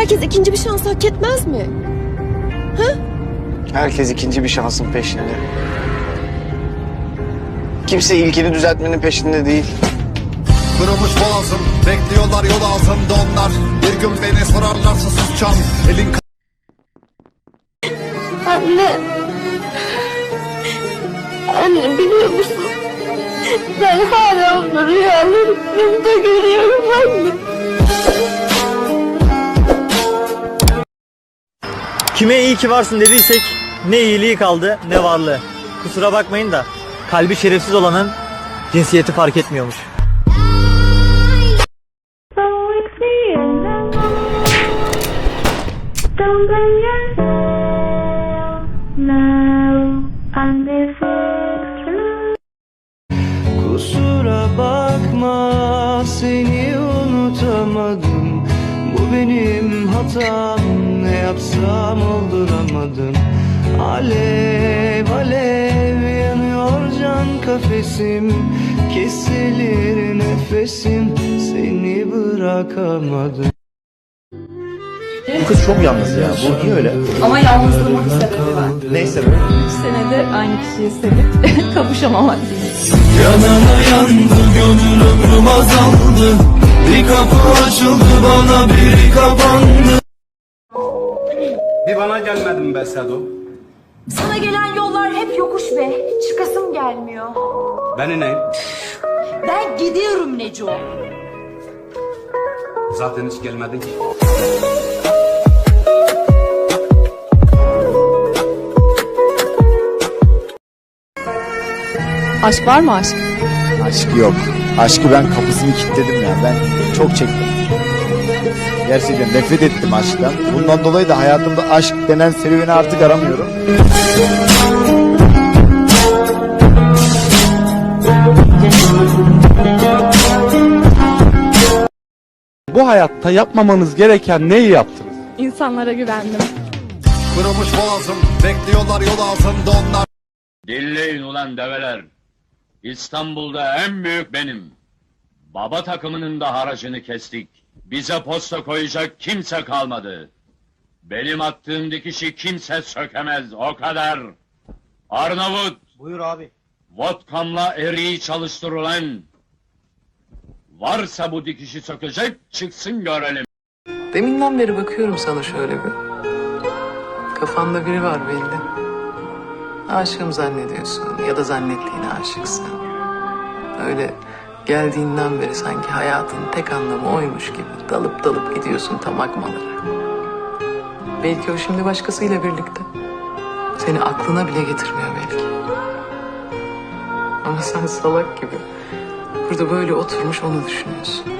Herkes ikinci bir şans hak etmez mi? Herkes ikinci bir şansın peşinde. Kimse ilkini düzeltmenin peşinde değil. Kırılmış boğazım Bekliyorlar yol ağzımda onlar Bir gün beni sorarlarsa susacağım Elin Anne. Anne biliyor musun? Ben hala onu rüyalarımda görüyorum anne. Kime iyi ki varsın dediysek ne iyiliği kaldı ne varlığı. Kusura bakmayın da kalbi şerefsiz olanın cinsiyeti fark etmiyormuş. Kusura bakma seni unutamadım benim hatam ne yapsam olduramadım Alev alev yanıyor can kafesim Kesilir nefesim seni bırakamadım Bu kız çok yalnız ya. Bu niye öyle? Ama yalnızlığımın bir sebebi var. Neyse be. 3 senedir aynı kişiyi sevip kavuşamamak. Yanana yandı gönül ömrüm azaldı Bir kapı açıldı bana biri kapandı Bir bana gelmedin be Sedo. Sana gelen yollar hep yokuş be. Çıkasım gelmiyor. Beni ne? Ben gidiyorum Neco. Zaten hiç gelmedin ki. Aşk var mı aşk? Aşk yok. Aşkı ben kapısını kilitledim ya. Ben çok çektim. Gerçekten nefret ettim aşktan. Bundan dolayı da hayatımda aşk denen serüveni artık aramıyorum. Bu hayatta yapmamanız gereken neyi yaptınız? İnsanlara güvendim. Kırılmış boğazım Bekliyorlar yol ağzımda onlar Dinleyin ulan develer. İstanbul'da en büyük benim. Baba takımının da haracını kestik. Bize posta koyacak kimse kalmadı. Benim attığım dikişi kimse sökemez, o kadar. Arnavut, Buyur abi. vodkamla eriği çalıştır ulan. Varsa bu dikişi sökecek, çıksın görelim. Deminden beri bakıyorum sana şöyle bir. Kafanda biri var belli. Aşığım zannediyorsun ya da zannettiğine aşıksın. Öyle geldiğinden beri sanki hayatın tek anlamı oymuş gibi dalıp dalıp gidiyorsun tam akmalara. Belki o şimdi başkasıyla birlikte. Seni aklına bile getirmiyor belki. Ama sen salak gibi burada böyle oturmuş onu düşünüyorsun.